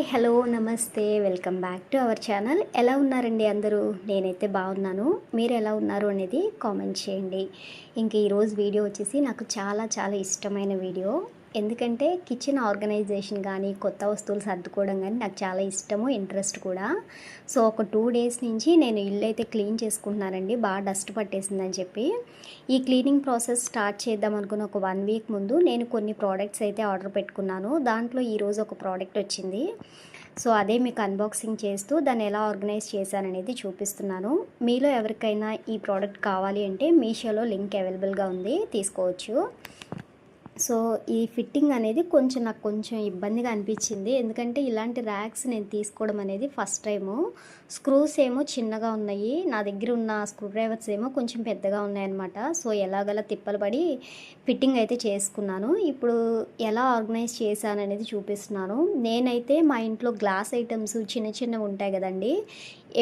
Hello నమస్తే welcome back to our channel. ఎలా ఉన్నారండి అందరూ? నేనైతే బాగున్నాను. మీరు ఎలా ఉన్నారు అనేది కామెంట్ చేయండి. ఇంక ఈరోజు వీడియో వచ్చేసి నాకు చాలా చాలా ఇష్టమైన వీడియో. ఎందుకంటే కిచెన్ ఆర్గనైజేషన్ కానీ కొత్త వస్తువులు సర్దుకోవడం కానీ నాకు చాలా ఇష్టము ఇంట్రెస్ట్ కూడా. సో ఒక టూ డేస్ నుంచి నేను ఇల్లు అయితే క్లీన్ చేసుకుంటున్నానండి బాగా డస్ట్ పట్టేసిందని చెప్పి. ఈ క్లీనింగ్ ప్రాసెస్ స్టార్ట్ చేద్దాం అనుకున్న ఒక వన్ వీక్ ముందు నేను కొన్ని ప్రోడక్ట్స్ అయితే ఆర్డర్ పెట్టుకున్నాను. దాంట్లో ఈరోజు ఒక ప్రోడక్ట్ వచ్చింది. సో అదే మీకు అన్బాక్సింగ్ చేస్తూ దాన్ని ఎలా ఆర్గనైజ్ చేశాననేది చూపిస్తున్నాను. మీలో ఎవరికైనా ఈ ప్రోడక్ట్ కావాలి అంటే మీషోలో లింక్ అవైలబుల్గా ఉంది తీసుకోవచ్చు. సో ఈ ఫిట్టింగ్ అనేది కొంచెం నాకు కొంచెం ఇబ్బందిగా అనిపించింది. ఎందుకంటే ఇలాంటి ర్యాక్స్ నేను తీసుకోవడం అనేది ఫస్ట్ టైము. స్క్రూస్ ఏమో చిన్నగా ఉన్నాయి. నా దగ్గర ఉన్న స్క్రూ డ్రైవర్స్ ఏమో కొంచెం పెద్దగా ఉన్నాయన్నమాట. సో ఎలాగలా తిప్పలు పడి ఫిట్టింగ్ అయితే చేసుకున్నాను. ఇప్పుడు ఎలా ఆర్గనైజ్ చేశాను అనేది చూపిస్తున్నాను. నేనైతే మా ఇంట్లో గ్లాస్ ఐటమ్స్ చిన్న చిన్నవి ఉంటాయి కదండి.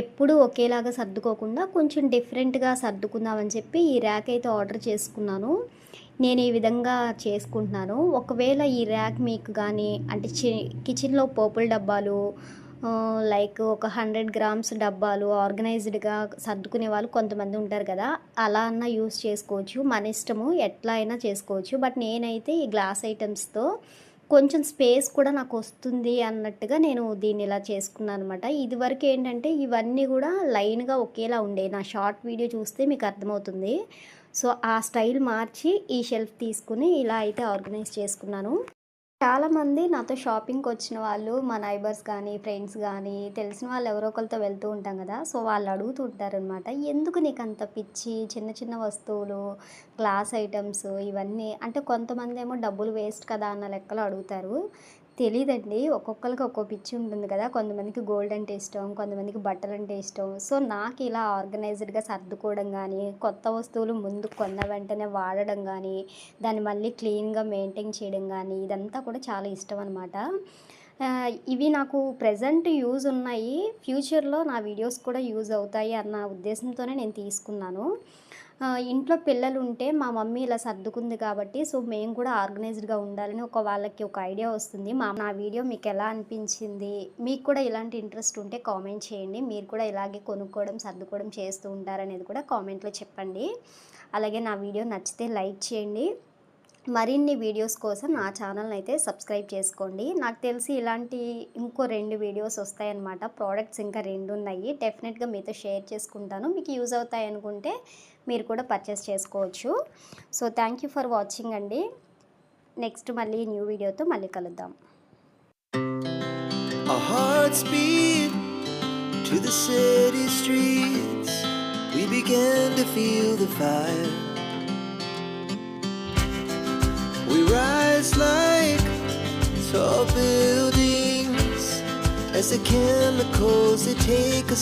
ఎప్పుడు ఒకేలాగా సర్దుకోకుండా కొంచెం డిఫరెంట్గా సర్దుకుందామని చెప్పి ఈ ర్యాక్ అయితే ఆర్డర్ చేసుకున్నాను. నేను ఈ విధంగా చేసుకుంటున్నాను. ఒకవేళ ఈ ర్యాక్ మీకు కానీ అంటే చి కిచెన్లో పోపుల డబ్బాలు లైక్ ఒక హండ్రెడ్ గ్రామ్స్ డబ్బాలు ఆర్గనైజ్డ్గా సర్దుకునే వాళ్ళు కొంతమంది ఉంటారు కదా అలా అన్న యూస్ చేసుకోవచ్చు. మన ఇష్టము ఎట్లా అయినా చేసుకోవచ్చు. బట్ నేనైతే ఈ గ్లాస్ ఐటమ్స్తో కొంచెం స్పేస్ కూడా నాకు వస్తుంది అన్నట్టుగా నేను దీన్ని ఇలా చేసుకున్నాను అనమాట ఇదివరకు ఏంటంటే ఇవన్నీ కూడా లైన్గా ఒకేలా ఉండే నా షార్ట్ వీడియో చూస్తే మీకు అర్థమవుతుంది. సో ఆ స్టైల్ మార్చి ఈ షెల్ఫ్ తీసుకుని ఇలా అయితే ఆర్గనైజ్ చేసుకున్నాను. చాలామంది నాతో షాపింగ్కి వచ్చిన వాళ్ళు మా నైబర్స్ కానీ ఫ్రెండ్స్ కానీ తెలిసిన వాళ్ళు ఎవరో ఒకరితో వెళ్తూ ఉంటాం కదా సో వాళ్ళు అడుగుతుంటారనమాట ఎందుకు నీకు అంత పిచ్చి? చిన్న చిన్న వస్తువులు గ్లాస్ ఐటమ్స్ ఇవన్నీ? అంటే కొంతమంది ఏమో డబ్బులు వేస్ట్ కదా అన్న లెక్కలో అడుగుతారు. తెలియదండి ఒక్కొక్కరికి ఒక్కో పిచ్చి ఉంటుంది కదా. కొంతమందికి గోల్డ్ అంటే ఇష్టం కొంతమందికి బట్టలు అంటే ఇష్టం. సో నాకు ఇలా ఆర్గనైజ్డ్గా సర్దుకోవడం కానీ కొత్త వస్తువులు ముందు కొన్న వెంటనే వాడడం కానీ దాన్ని మళ్ళీ క్లీన్గా మెయింటైన్ చేయడం కానీ ఇదంతా కూడా చాలా ఇష్టం అనమాట ఇవి నాకు ప్రజెంట్ యూజ్ ఉన్నాయి. ఫ్యూచర్లో నా వీడియోస్ కూడా యూజ్ అవుతాయి అన్న ఉద్దేశంతోనే నేను తీసుకున్నాను. ఇంట్లో పిల్లలు ఉంటే మా మమ్మీ ఇలా సర్దుకుంది కాబట్టి సో మేము కూడా ఆర్గనైజ్డ్గా ఉండాలని ఒక వాళ్ళకి ఒక ఐడియా వస్తుంది. మా నా వీడియో మీకు ఎలా అనిపించింది? మీకు కూడా ఇలాంటి ఇంట్రెస్ట్ ఉంటే కామెంట్ చేయండి. మీరు కూడా ఇలాగే కొనుక్కోవడం సర్దుకోవడం చేస్తూ ఉంటారనేది కూడా కామెంట్లో చెప్పండి. అలాగే నా వీడియో నచ్చితే లైక్ చేయండి. మరిన్ని వీడియోస్ కోసం నా ఛానల్ని అయితే సబ్స్క్రైబ్ చేసుకోండి. నాకు తెలిసి ఇలాంటి ఇంకో రెండు వీడియోస్ వస్తాయన్నమాట. ప్రోడక్ట్స్ ఇంకా రెండు ఉన్నాయి. డెఫినెట్గా మీతో షేర్ చేసుకుంటాను. మీకు యూజ్ అవుతాయి అనుకుంటే మీరు కూడా పర్చేస్ చేసుకోవచ్చు. So thank you for watching అండి. నెక్స్ట్ మళ్ళీ న్యూ వీడియోతో మళ్ళీ కలుద్దాం. Our hearts beat to the city streets. We began to feel the fire. Tall buildings. As the chemicals they take us